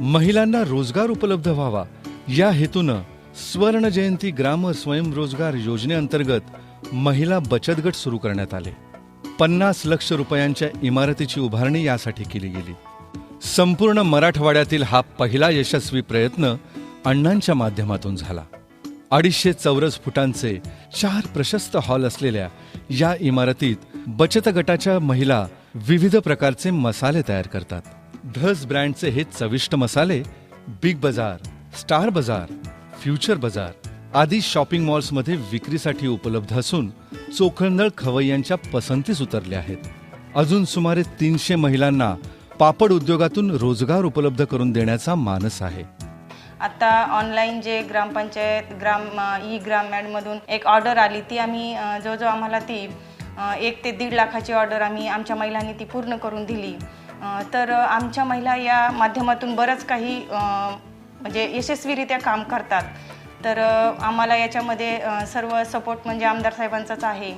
महिलांना रोजगार उपलब्ध व्हावा. या हेतूनं स्वर्ण जयंती ग्राम स्वयंरोजगार योजनेअंतर्गत महिला बचत गट सुरू करण्यात आले. पन्नास लक्ष रुपयांच्या इमारतीची उभारणी यासाठी केली गेली. संपूर्ण मराठवाड्यातील हा पहिला यशस्वी प्रयत्न अण्णांच्या माध्यमातून झाला. अडीचशे चौरस फुटांचे चार प्रशस्त हॉल असलेल्या या इमारतीत बचत गटाच्या महिला विविध प्रकारचे मसाले तयार करतात. धस ब्रँडचे हे चविष्ट मसाले बिग बाजार स्टार बाजार फ्युचर बाजार आदी शॉपिंग मॉल्समध्ये विक्रीसाठी उपलब्ध असून चोखंदळ खवय्यांच्या पसंतीस उतरले आहेत. अजून सुमारे तीनशे महिलांना पापड उद्योगातून रोजगार उपलब्ध करून देण्याचा मानस आहे. आता ऑनलाईन जे ग्रामपंचायत ग्राम ई ग्राम मॅडमधून एक ऑर्डर आली ती आम्ही जवळजवळ आम्हाला ती एक ते दीड लाखाची ऑर्डर आम्ही आमच्या महिलांनी ती पूर्ण करून दिली. तर आमच्या महिला या माध्यमातून बरंच काही म्हणजे यशस्वीरित्या काम करतात. तर आम्हाला याच्यामध्ये सर्व सपोर्ट म्हणजे आमदार साहेबांचाच आहे.